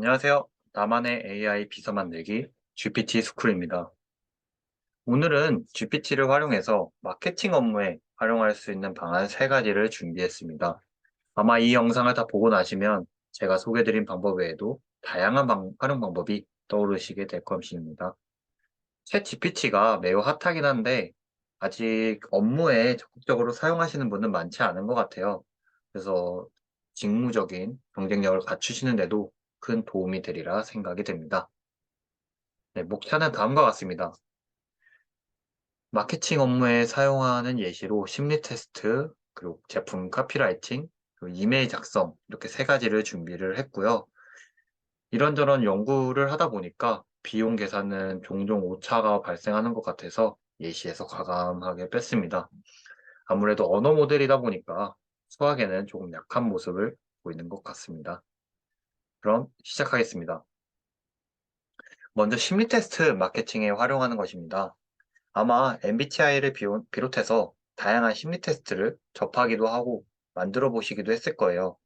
안녕하세요. 나만의 AI 비서 만들기 GPT 스쿨입니다. 오늘은 GPT를 활용해서 마케팅 업무에 활용할 수 있는 방안 3가지를 준비했습니다. 아마 이 영상을 다 보고 나시면 제가 소개드린 방법 외에도 다양한 방- 활용 방법이 떠오르시게 될 것입니다. 챗 GPT가 매우 핫하긴 한데 아직 업무에 적극적으로 사용하시는 분은 많지 않은 것 같아요. 그래서 직무적인 경쟁력을 갖추시는데도 큰 도움이 되리라 생각이 됩니다. 네, 목차는 다음과 같습니다. 마케팅 업무에 사용하는 예시로 심리 테스트, 그리고 제품 카피라이팅, 그리고 이메일 작성 이렇게 세 가지를 준비를 했고요. 이런저런 연구를 하다 보니까 비용 계산은 종종 오차가 발생하는 것 같아서 예시에서 과감하게 뺐습니다. 아무래도 언어 모델이다 보니까 수학에는 조금 약한 모습을 보이는 것 같습니다. 그럼 시작하겠습니다. 먼저 심리 테스트 마케팅에 활용하는 것입니다. 아마 MBTI를 비롯해서 다양한 심리 테스트를 접하기도 하고 만들어 보시기도 했을 거예요.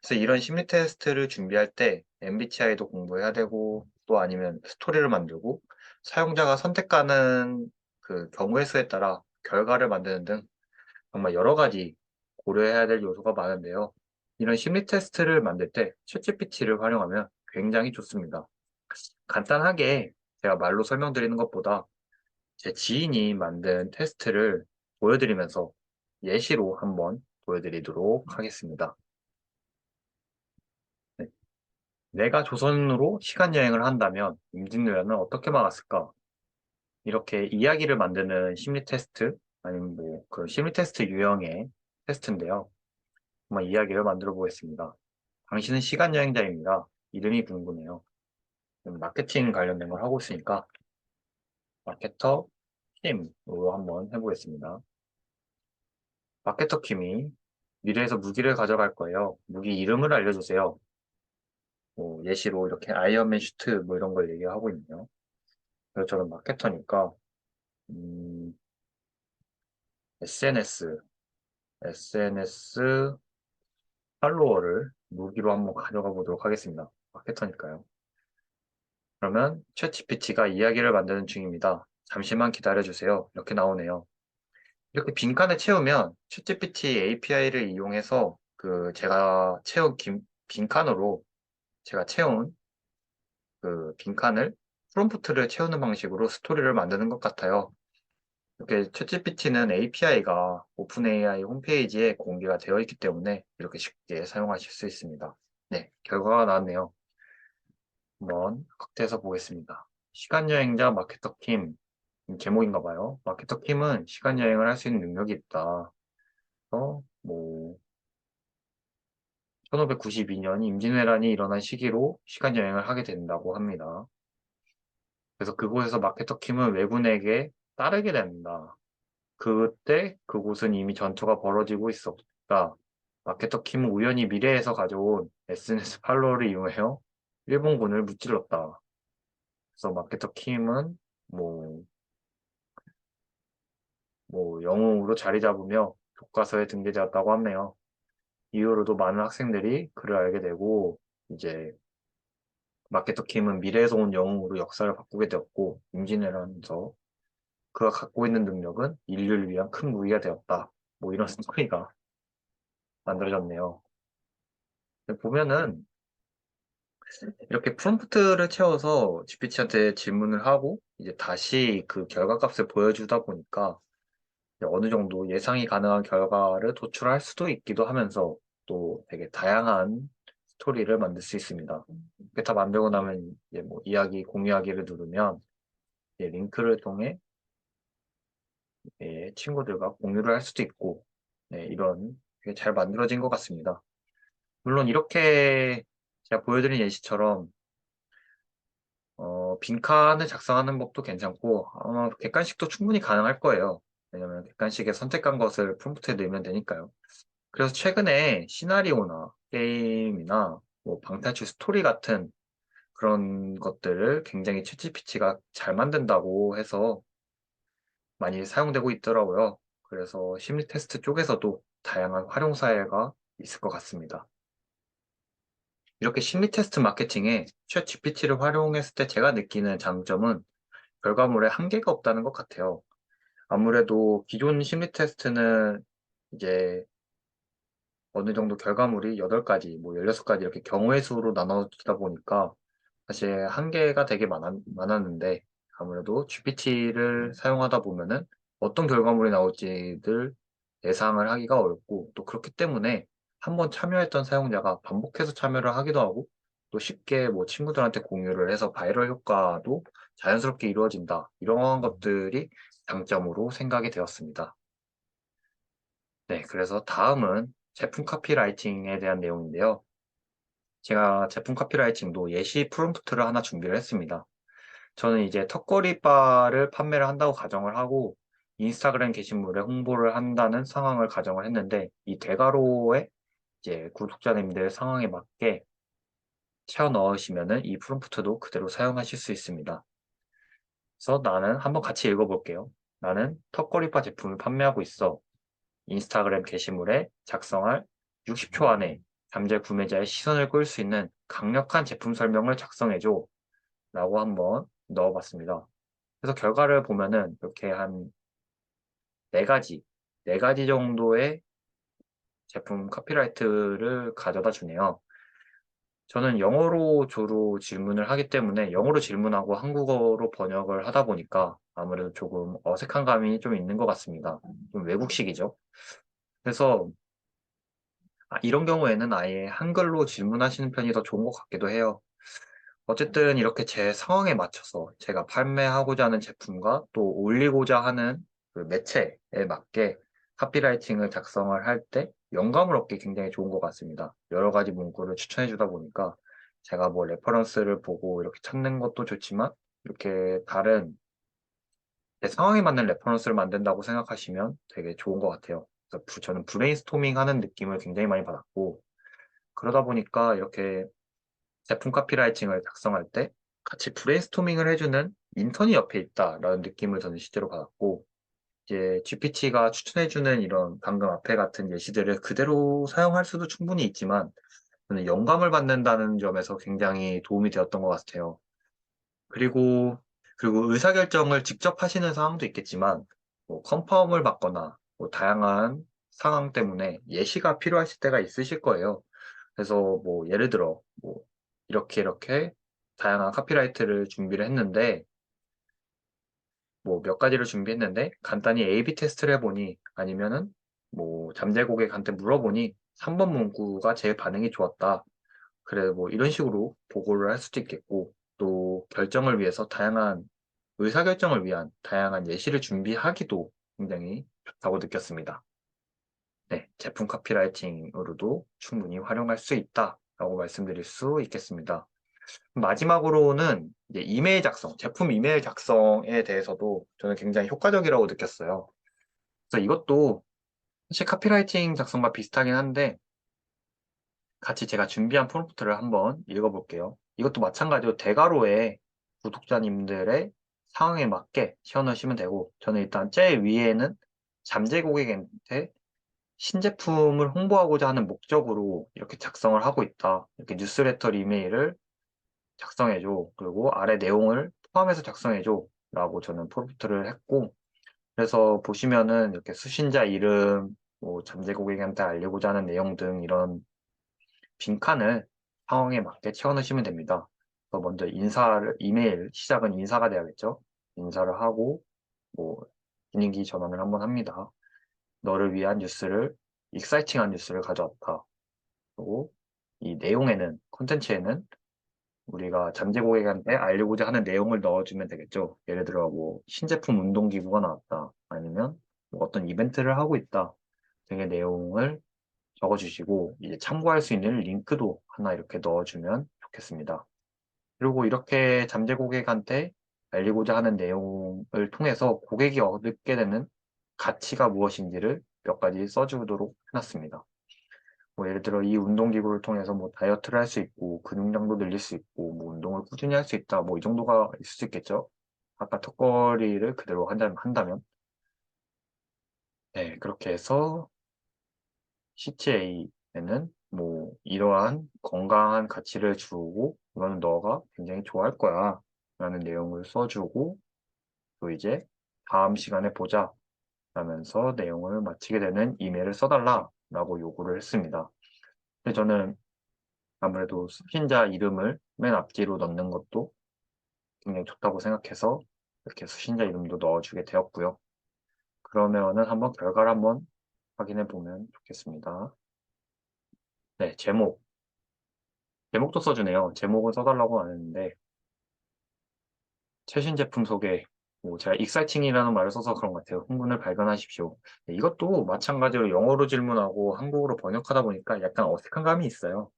그래서 이런 심리 테스트를 준비할 때 MBTI도 공부해야 되고 또 아니면 스토리를 만들고 사용자가 선택하는 그 경우의 수에 따라 결과를 만드는 등 정말 여러 가지 고려해야 될 요소가 많은데요. 이런 심리 테스트를 만들 때 챗GPT를 활용하면 굉장히 좋습니다. 간단하게 제가 말로 설명드리는 것보다 제 지인이 만든 테스트를 보여드리면서 예시로 한번 보여드리도록 하겠습니다. 네. 내가 조선으로 시간 여행을 한다면 임진왜란을 어떻게 막았을까? 이렇게 이야기를 만드는 심리 테스트 아니면 뭐 그 심리 테스트 유형의 테스트인데요. 한번 이야기를 만들어 보겠습니다. 당신은 시간 여행자입니다. 이름이 궁금해요. 마케팅 관련된 걸 하고 있으니까 마케터 킴으로 한번 해보겠습니다. 마케터 킴이 미래에서 무기를 가져갈 거예요. 무기 이름을 알려주세요. 뭐 예시로 이렇게 아이언맨 슈트 뭐 이런 걸 얘기하고 있네요. 그래서 저는 마케터니까 음, SNS SNS 팔로워를 무기로 한번 가져가 보도록 하겠습니다. 마케터니까요. 그러면 챗 GPT가 이야기를 만드는 중입니다. 잠시만 기다려주세요. 이렇게 나오네요. 이렇게 빈칸을 채우면 챗 GPT API를 이용해서 그 제가 채운 긴, 빈칸으로 제가 채운 그 빈칸을 프롬프트를 채우는 방식으로 스토리를 만드는 것 같아요. 이렇게 챗GPT는 API가 오픈AI 홈페이지에 공개가 되어 있기 때문에 이렇게 쉽게 사용하실 수 있습니다. 네, 결과가 나왔네요. 한번 확대해서 보겠습니다. 시간여행자 마케터 킴 제목인가 봐요. 마케터 킴은 시간여행을 할 수 있는 능력이 있다. 어, 뭐 1592년 임진왜란이 일어난 시기로 시간여행을 하게 된다고 합니다. 그래서 그곳에서 마케터 킴은 왜군에게 따르게 된다. 그때 그곳은 이미 전투가 벌어지고 있었다. 마케터 킴은 우연히 미래에서 가져온 SNS 팔로워를 이용해요. 일본군을 무찔렀다. 그래서 마케터 킴은 뭐, 뭐 영웅으로 자리 잡으며 교과서에 등재되었다고 하네요. 이후로도 많은 학생들이 그를 알게 되고 이제 마케터 킴은 미래에서 온 영웅으로 역사를 바꾸게 되었고 임진왜란에서 그가 갖고 있는 능력은 인류를 위한 큰 무기가 되었다. 뭐 이런 스토리가 만들어졌네요. 보면은 이렇게 프롬프트를 채워서 GPT한테 질문을 하고 이제 다시 그 결과값을 보여주다 보니까 어느 정도 예상이 가능한 결과를 도출할 수도 있기도 하면서 또 되게 다양한 스토리를 만들 수 있습니다. 이렇게 다 만들고 나면 이제 뭐 이야기 공유하기를 누르면 링크를 통해 예, 친구들과 공유를 할 수도 있고 네, 이런 잘 만들어진 것 같습니다. 물론 이렇게 제가 보여드린 예시처럼 어, 빈칸을 작성하는 법도 괜찮고 아마 객관식도 충분히 가능할 거예요. 왜냐면 객관식에 선택한 것을 프롬프트에 넣으면 되니까요. 그래서 최근에 시나리오나 게임이나 뭐 방탈출 스토리 같은 그런 것들을 굉장히 챗GPT가 잘 만든다고 해서 많이 사용되고 있더라고요. 그래서 심리 테스트 쪽에서도 다양한 활용 사례가 있을 것 같습니다. 이렇게 심리 테스트 마케팅에 챗 GPT를 활용했을 때 제가 느끼는 장점은 결과물에 한계가 없다는 것 같아요. 아무래도 기존 심리 테스트는 이제 어느 정도 결과물이 8가지, 뭐 16가지 이렇게 경우의 수로 나눠지다 보니까 사실 한계가 되게 많았, 많았는데 아무래도 GPT를 사용하다 보면은 어떤 결과물이 나올지를 예상을 하기가 어렵고 또 그렇기 때문에 한번 참여했던 사용자가 반복해서 참여를 하기도 하고 또 쉽게 뭐 친구들한테 공유를 해서 바이럴 효과도 자연스럽게 이루어진다. 이런 것들이 장점으로 생각이 되었습니다. 네, 그래서 다음은 제품 카피라이팅에 대한 내용인데요. 제가 제품 카피라이팅도 예시 프롬프트를 하나 준비를 했습니다. 저는 이제 턱걸이 바를 판매를 한다고 가정을 하고 인스타그램 게시물에 홍보를 한다는 상황을 가정을 했는데 이 대가로에 이제 구독자님들 상황에 맞게 채워 넣으시면은 이 프롬프트도 그대로 사용하실 수 있습니다. 그래서 나는 한번 같이 읽어볼게요. 나는 턱걸이바 제품을 판매하고 있어. 인스타그램 게시물에 작성할 60초 안에 잠재 구매자의 시선을 끌 수 있는 강력한 제품 설명을 작성해줘. 라고 한번 넣어봤습니다. 그래서 결과를 보면은 이렇게 한 네 가지, 네 가지 정도의 제품 카피라이트를 가져다 주네요. 저는 영어로 주로 질문을 하기 때문에 영어로 질문하고 한국어로 번역을 하다 보니까 아무래도 조금 어색한 감이 좀 있는 것 같습니다. 좀 외국식이죠. 그래서 아, 이런 경우에는 아예 한글로 질문하시는 편이 더 좋은 것 같기도 해요. 어쨌든 이렇게 제 상황에 맞춰서 제가 판매하고자 하는 제품과 또 올리고자 하는 그 매체에 맞게 카피라이팅을 작성을 할 때 영감을 얻기 굉장히 좋은 것 같습니다. 여러 가지 문구를 추천해 주다 보니까 제가 뭐 레퍼런스를 보고 이렇게 찾는 것도 좋지만 이렇게 다른 제 상황에 맞는 레퍼런스를 만든다고 생각하시면 되게 좋은 것 같아요. 그래서 부- 저는 브레인스토밍 하는 느낌을 굉장히 많이 받았고 그러다 보니까 이렇게 제품 카피라이팅을 작성할 때 같이 브레인스토밍을 해주는 인턴이 옆에 있다라는 느낌을 저는 실제로 받았고 이제 GPT가 추천해주는 이런 방금 앞에 같은 예시들을 그대로 사용할 수도 충분히 있지만 저는 영감을 받는다는 점에서 굉장히 도움이 되었던 것 같아요. 그리고 그리고 의사결정을 직접 하시는 상황도 있겠지만 뭐 컨펌을 받거나 뭐 다양한 상황 때문에 예시가 필요하실 때가 있으실 거예요. 그래서 뭐 예를 들어 뭐 이렇게 이렇게 다양한 카피라이트를 준비를 했는데 뭐 몇 가지를 준비했는데 간단히 A/B 테스트를 해보니 아니면은 뭐 잠재 고객한테 물어보니 3번 문구가 제일 반응이 좋았다. 그래 뭐 이런 식으로 보고를 할 수도 있겠고 또 결정을 위해서 다양한 의사결정을 위한 다양한 예시를 준비하기도 굉장히 좋다고 느꼈습니다. 네, 제품 카피라이팅으로도 충분히 활용할 수 있다 라고 말씀드릴 수 있겠습니다. 마지막으로는 이제 이메일 작성, 제품 이메일 작성에 대해서도 저는 굉장히 효과적이라고 느꼈어요. 그래서 이것도 사실 카피라이팅 작성과 비슷하긴 한데 같이 제가 준비한 프롬프트를 한번 읽어볼게요. 이것도 마찬가지로 대괄호에 구독자님들의 상황에 맞게 채워넣으시면 되고 저는 일단 제일 위에는 잠재 고객한테 신제품을 홍보하고자 하는 목적으로 이렇게 작성을 하고 있다. 이렇게 뉴스레터 이메일을 작성해줘. 그리고 아래 내용을 포함해서 작성해줘. 라고 저는 프롬프트를 했고, 그래서 보시면은 이렇게 수신자 이름, 뭐 잠재 고객한테 알리고자 하는 내용 등 이런 빈칸을 상황에 맞게 채워넣으시면 됩니다. 먼저 인사를, 이메일 시작은 인사가 돼야겠죠. 인사를 하고, 뭐, 분위기 전환을 한번 합니다. 너를 위한 뉴스를, 익사이팅한 뉴스를 가져왔다. 그리고 이 내용에는, 콘텐츠에는 우리가 잠재 고객한테 알리고자 하는 내용을 넣어주면 되겠죠. 예를 들어 뭐 신제품 운동기구가 나왔다. 아니면 뭐 어떤 이벤트를 하고 있다. 등의 내용을 적어주시고 이제 참고할 수 있는 링크도 하나 이렇게 넣어주면 좋겠습니다. 그리고 이렇게 잠재 고객한테 알리고자 하는 내용을 통해서 고객이 얻게 되는 가치가 무엇인지를 몇 가지 써주도록 해놨습니다. 뭐 예를 들어 이 운동기구를 통해서 뭐 다이어트를 할 수 있고 근육량도 늘릴 수 있고 뭐 운동을 꾸준히 할 수 있다 뭐 이 정도가 있을 수 있겠죠. 아까 턱걸이를 그대로 한다면, 한다면 네 그렇게 해서 CTA에는 뭐 이러한 건강한 가치를 주고 이거는 너가 굉장히 좋아할 거야 라는 내용을 써주고 또 이제 다음 시간에 보자 라면서 내용을 마치게 되는 이메일을 써달라 라고 요구를 했습니다. 근데 저는 아무래도 수신자 이름을 맨 앞뒤로 넣는 것도 굉장히 좋다고 생각해서 이렇게 수신자 이름도 넣어주게 되었고요. 그러면은 한번 결과를 한번 확인해 보면 좋겠습니다. 네, 제목. 제목도 써주네요. 제목은 써달라고 안 했는데 최신 제품 소개. 뭐 제가 익사이팅이라는 말을 써서 그런 것 같아요. 흥분을 발견하십시오. 네, 이것도 마찬가지로 영어로 질문하고 한국어로 번역하다 보니까 약간 어색한 감이 있어요.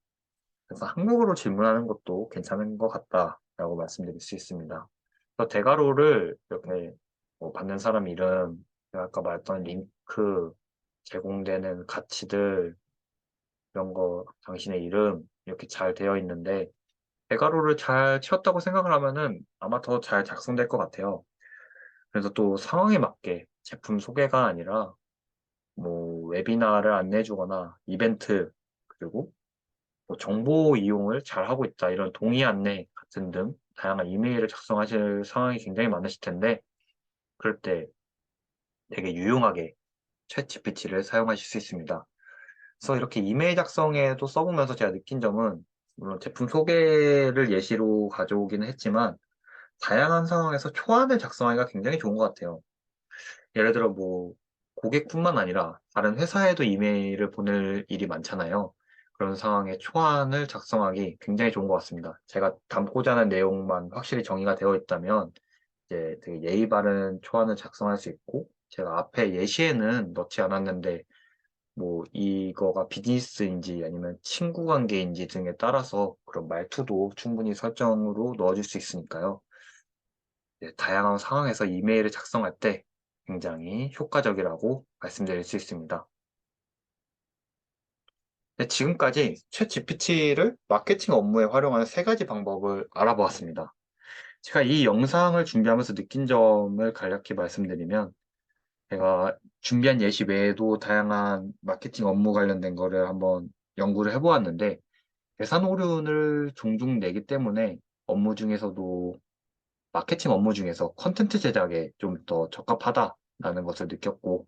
그래서 한국어로 질문하는 것도 괜찮은 것 같다라고 말씀드릴 수 있습니다. 그래서 대가로를 이렇게 뭐 받는 사람 이름, 아까 말했던 링크, 제공되는 가치들, 이런 거, 당신의 이름, 이렇게 잘 되어 있는데, 대가로를 잘 채웠다고 생각을 하면은 아마 더 잘 작성될 것 같아요. 그래서 또 상황에 맞게 제품 소개가 아니라, 뭐, 웨비나를 안내해 주거나, 이벤트, 그리고 뭐 정보 이용을 잘 하고 있다, 이런 동의 안내 같은 등 다양한 이메일을 작성하실 상황이 굉장히 많으실 텐데, 그럴 때 되게 유용하게 챗 GPT를 사용하실 수 있습니다. 그래서 이렇게 이메일 작성에도 써보면서 제가 느낀 점은 물론 제품 소개를 예시로 가져오기는 했지만 다양한 상황에서 초안을 작성하기가 굉장히 좋은 것 같아요. 예를 들어 뭐 고객뿐만 아니라 다른 회사에도 이메일을 보낼 일이 많잖아요. 그런 상황에 초안을 작성하기 굉장히 좋은 것 같습니다. 제가 담고자 하는 내용만 확실히 정의가 되어 있다면 이제 되게 예의 바른 초안을 작성할 수 있고 제가 앞에 예시에는 넣지 않았는데 뭐 이거가 비즈니스인지 아니면 친구 관계인지 등에 따라서 그런 말투도 충분히 설정으로 넣어줄 수 있으니까요. 네, 다양한 상황에서 이메일을 작성할 때 굉장히 효과적이라고 말씀드릴 수 있습니다. 네, 지금까지 챗 GPT를 마케팅 업무에 활용하는 세 가지 방법을 알아보았습니다. 제가 이 영상을 준비하면서 느낀 점을 간략히 말씀드리면 제가 준비한 예시 외에도 다양한 마케팅 업무 관련된 거를 한번 연구를 해보았는데 계산 오류를 종종 내기 때문에 업무 중에서도 마케팅 업무 중에서 컨텐츠 제작에 좀 더 적합하다라는 것을 느꼈고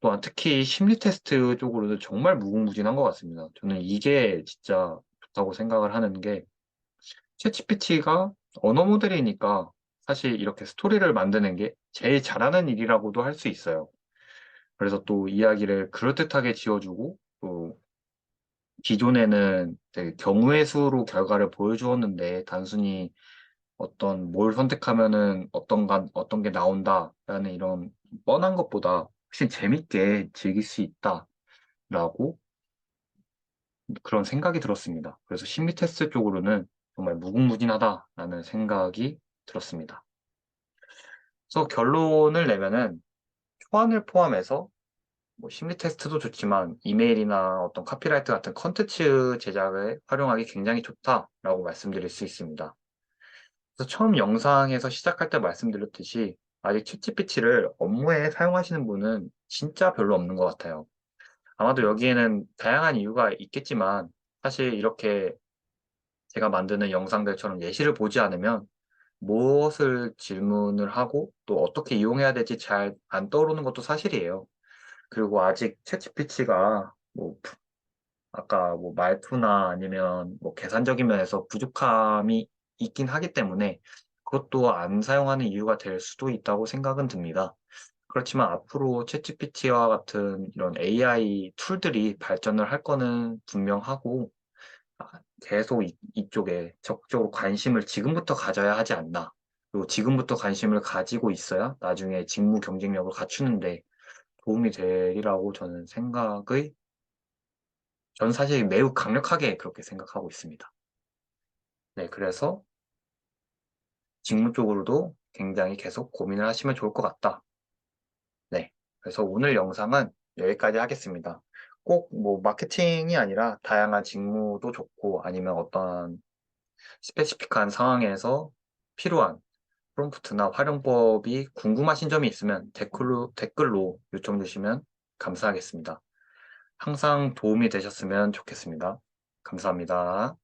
또한 특히 심리 테스트 쪽으로는 정말 무궁무진한 것 같습니다. 저는 이게 진짜 좋다고 생각을 하는 게 챗GPT가 언어 모델이니까 사실 이렇게 스토리를 만드는 게 제일 잘하는 일이라고도 할 수 있어요. 그래서 또 이야기를 그럴듯하게 지어주고 또 기존에는 경우의 수로 결과를 보여주었는데 단순히 어떤 뭘 선택하면은 어떤 간 어떤 게 나온다라는 이런 뻔한 것보다 훨씬 재밌게 즐길 수 있다라고 그런 생각이 들었습니다. 그래서 심리 테스트 쪽으로는 정말 무궁무진하다라는 생각이 들었습니다. 그래서 결론을 내면은 초안을 포함해서 뭐 심리 테스트도 좋지만 이메일이나 어떤 카피라이트 같은 컨텐츠 제작에 활용하기 굉장히 좋다라고 말씀드릴 수 있습니다. 그래서 처음 영상에서 시작할 때 말씀드렸듯이 아직 챗GPT를 업무에 사용하시는 분은 진짜 별로 없는 것 같아요. 아마도 여기에는 다양한 이유가 있겠지만 사실 이렇게 제가 만드는 영상들처럼 예시를 보지 않으면 무엇을 질문을 하고 또 어떻게 이용해야 될지 잘 안 떠오르는 것도 사실이에요. 그리고 아직 챗GPT가 뭐 아까 뭐 말투나 아니면 뭐 계산적인 면에서 부족함이 있긴 하기 때문에 그것도 안 사용하는 이유가 될 수도 있다고 생각은 듭니다. 그렇지만 앞으로 챗GPT와 같은 이런 AI 툴들이 발전을 할 거는 분명하고 아, 계속 이, 이쪽에 적극적으로 관심을 지금부터 가져야 하지 않나. 그리고 지금부터 관심을 가지고 있어야 나중에 직무 경쟁력을 갖추는데 도움이 되리라고 저는 생각의, 저는 사실 매우 강력하게 그렇게 생각하고 있습니다. 네, 그래서 직무 쪽으로도 굉장히 계속 고민을 하시면 좋을 것 같다. 네, 그래서 오늘 영상은 여기까지 하겠습니다. 꼭 뭐 마케팅이 아니라 다양한 직무도 좋고 아니면 어떤 스페시픽한 상황에서 필요한 프롬프트나 활용법이 궁금하신 점이 있으면 댓글로, 댓글로 요청 주시면 감사하겠습니다. 항상 도움이 되셨으면 좋겠습니다. 감사합니다.